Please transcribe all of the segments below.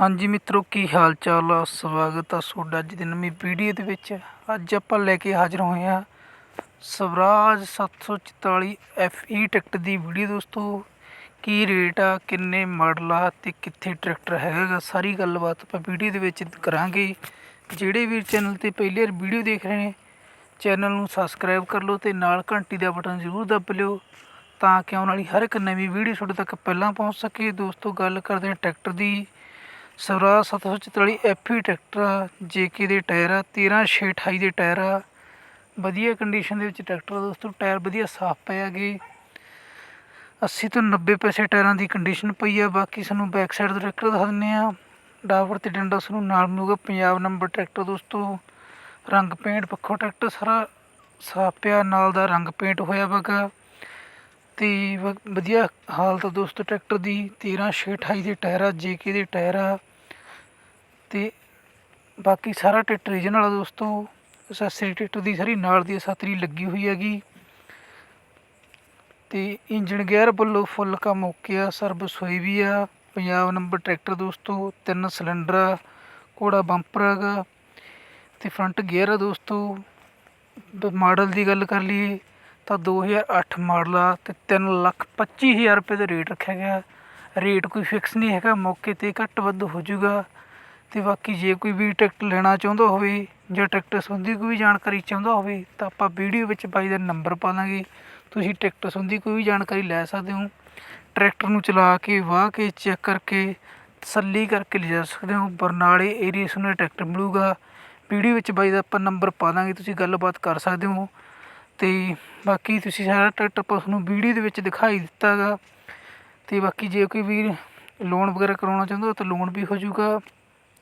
ਹਾਂਜੀ ਮਿੱਤਰੋ, ਕੀ ਹਾਲ ਚਾਲ ਆ ਸਵਾਗਤ ਆ ਤੁਹਾਡਾ ਅੱਜ ਦੀ ਨਵੀਂ ਵੀਡੀਓ ਦੇ ਵਿੱਚ। ਅੱਜ ਆਪਾਂ ਲੈ ਕੇ ਹਾਜ਼ਰ ਹੋਏ ਆ ਸਵਰਾਜ 744 FE ਟਰੈਕਟਰ ਦੀ ਵੀਡੀਓ। ਦੋਸਤੋ, ਕੀ ਰੇਟ ਆ, ਕਿੰਨੇ ਮਾਡਲ ਆ ਤੇ ਕਿੱਥੇ ਟਰੈਕਟਰ ਹੈਗਾ, ਸਾਰੀ ਗੱਲਬਾਤ ਆਪਾਂ ਵੀਡੀਓ ਦੇ ਵਿੱਚ ਕਰਾਂਗੇ। ਜਿਹੜੇ ਵੀ ਚੈਨਲ ਤੇ ਪਹਿਲੀ ਵਾਰ ਵੀਡੀਓ ਦੇਖ ਰਹੇ ਨੇ, ਚੈਨਲ ਨੂੰ ਸਬਸਕ੍ਰਾਈਬ ਕਰ ਲਓ ਤੇ ਨਾਲ ਘੰਟੀ ਦਾ ਬਟਨ ਜ਼ਰੂਰ ਦੱਬ ਲਿਓ ਤਾਂ ਕਿ ਆਉਣ ਵਾਲੀ ਹਰ ਇੱਕ ਨਵੀਂ ਵੀਡੀਓ ਤੁਹਾਡੇ ਤੱਕ ਪਹਿਲਾਂ ਪਹੁੰਚ ਸਕੇ। ਦੋਸਤੋ, ਗੱਲ ਕਰਦੇ ਹਾਂ ਟਰੈਕਟਰ ਦੀ। ਸਵਰਾਜ 744 ਐਫਈ ਟਰੈਕਟਰ ਆ, ਜੇਕੇ ਦੇ ਟਾਇਰ ਆ 13628 ਦੇ ਟਾਇਰ ਆ। ਵਧੀਆ ਕੰਡੀਸ਼ਨ ਦੇ ਵਿੱਚ ਟਰੈਕਟਰ ਆ ਦੋਸਤੋ, ਟਾਇਰ ਵਧੀਆ ਸਾਫ਼ ਪਏ ਹੈਗੇ। 80 ਤੋਂ 90 ਪੈਸੇ ਟਾਇਰਾਂ ਦੀ ਕੰਡੀਸ਼ਨ ਪਈ ਆ, ਬਾਕੀ ਸਾਨੂੰ ਬੈਕ ਸਾਈਡ ਤੋਂ ਟਰੈਕਟਰ ਦਿਖਾ ਦਿੰਨੇ ਆ। ਡਾਵਰ ਤੇ ਡੰਡਾ ਸਾਨੂੰ ਨਾਲ ਮਿਲੂਗਾ, ਪੰਜਾਬ ਨੰਬਰ ਟਰੈਕਟਰ ਦੋਸਤੋ। ਰੰਗ ਪੇਂਟ ਪੱਖੋਂ ਟਰੈਕਟਰ ਸਾਰਾ ਸਾਫ਼ ਪਿਆ, ਨਾਲ ਦਾ ਰੰਗ ਪੇਂਟ ਹੋਇਆ ਵਗਾ ਤੇ ਵ- ਵਧੀਆ ਹਾਲਤ ਆ ਦੋਸਤੋ, ਟਰੈਕਟਰ ਦੀ 13628 ਦੇ ਟਾਇਰ ਆ ਜੇਕੇ ਦੇ ਟਾਇਰ ਆ ਤੇ ਬਾਕੀ ਸਾਰਾ ਟਰੈਕਟਰ ਰੀਜਨਲ ਆ ਦੋਸਤੋ। ਅਸੈਸਰੀ ਟਰੈਕਟਰ ਦੀ ਸਾਰੀ ਨਾਲ ਦੀ ਸਤਰੀ ਲੱਗੀ ਹੋਈ ਹੈਗੀ। ਤੇ ਇੰਜਨ ਗੇਅਰ ਵੱਲੋਂ ਫੁੱਲ ਕੰਮ ਓਕੇ ਆ ਸਰਵਿਸ ਹੋਈ ਵੀ ਆ। ਪੰਜਾਬ ਨੰਬਰ ਟਰੈਕਟਰ ਦੋਸਤੋ, ਤਿੰਨ ਸਿਲੰਡਰ ਆ ਕੋੜਾ ਬੰਪਰ ਹੈਗਾ। ਤੇ ਫਰੰਟ ਗੇਅਰ ਆ ਦੋਸਤੋ ਮਾਡਲ ਦੀ ਗੱਲ ਕਰ ਲਈਏ ਤਾਂ 2008 ਮਾਡਲ ਆ ਅਤੇ ਤਿੰਨ ਲੱਖ ਪੱਚੀ ਹਜ਼ਾਰ ਰੁਪਏ ਦਾ ਰੇਟ ਰੱਖਿਆ ਗਿਆ। ਰੇਟ ਕੋਈ ਫਿਕਸ ਨਹੀਂ ਹੈਗਾ, ਮੌਕੇ ਤੇ ਘੱਟ ਵੱਧ ਹੋ ਜਾਊਗਾ। ਤੇ ਬਾਕੀ ਜੇ ਕੋਈ ਵੀ ਟਰੈਕਟਰ ਲੈਣਾ ਚਾਹੁੰਦਾ ਹੋਵੇ ਜਾਂ ਟਰੈਕਟਰ ਸੰਬੰਧੀ ਕੋਈ ਵੀ ਜਾਣਕਾਰੀ ਚਾਹੁੰਦਾ ਹੋਵੇ ਤਾਂ ਆਪਾਂ ਵੀਡੀਓ ਵਿੱਚ ਬਾਈ ਦਾ ਨੰਬਰ ਪਾ ਦਾਂਗੇ ਤੁਸੀਂ ਟਰੈਕਟਰ ਸੰਬੰਧੀ ਕੋਈ ਵੀ ਜਾਣਕਾਰੀ ਲੈ ਸਕਦੇ ਹੋ। ਟਰੈਕਟਰ ਨੂੰ ਚਲਾ ਕੇ, ਵਾਹ ਕੇ ਚੈੱਕ ਕਰਕੇ, ਤਸੱਲੀ ਕਰਕੇ ਲਿਜਾ ਸਕਦੇ ਹੋ। ਬਰਨਾਲੇ ਏਰੀਆ ਸੁਣੇ ਟਰੈਕਟਰ ਮਿਲੂਗਾ। ਵੀਡੀਓ ਵਿੱਚ ਬਾਈ ਦਾ ਆਪਾਂ ਨੰਬਰ ਪਾ ਦਾਂਗੇ ਤੁਸੀਂ ਗੱਲਬਾਤ ਕਰ ਸਕਦੇ ਹੋ। ਅਤੇ ਬਾਕੀ ਤੁਸੀਂ ਸਾਰਾ ਟਰੈਕਟਰ ਆਪਾਂ ਤੁਹਾਨੂੰ ਵੀਡੀਓ ਦੇ ਵਿੱਚ ਦਿਖਾਈ ਦਿੱਤਾ ਗਾ ਅਤੇ ਬਾਕੀ ਜੇ ਕੋਈ ਵੀਰ ਲੋਨ ਵਗੈਰਾ ਕਰਾਉਣਾ ਚਾਹੁੰਦਾ ਤਾਂ ਲੋਨ ਵੀ ਹੋ ਜਾਊਗਾ।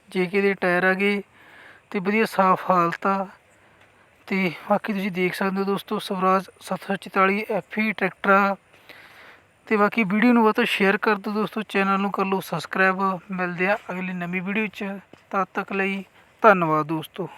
ਕਿ ਇਹਦੇ ਟਾਇਰ ਹੈਗੇ ਅਤੇ ਵਧੀਆ ਸਾਫ਼ ਹਾਲਤ ਆ। ਅਤੇ ਬਾਕੀ ਤੁਸੀਂ ਦੇਖ ਸਕਦੇ ਹੋ ਦੋਸਤੋ ਸਵਰਾਜ 744 ਐਫਈ ਟਰੈਕਟਰ ਆ। ਅਤੇ ਬਾਕੀ ਵੀਡੀਓ ਨੂੰ ਬਹੁਤ ਸ਼ੇਅਰ ਕਰ ਦਿਓ ਦੋਸਤੋ ਚੈਨਲ ਨੂੰ ਕਰ ਲਓ ਸਬਸਕ੍ਰਾਈਬ ਮਿਲਦੇ ਆ ਅਗਲੀ ਨਵੀਂ ਵੀਡੀਓ 'ਚ। ਤਦ ਤੱਕ ਲਈ ਧੰਨਵਾਦ ਦੋਸਤੋ।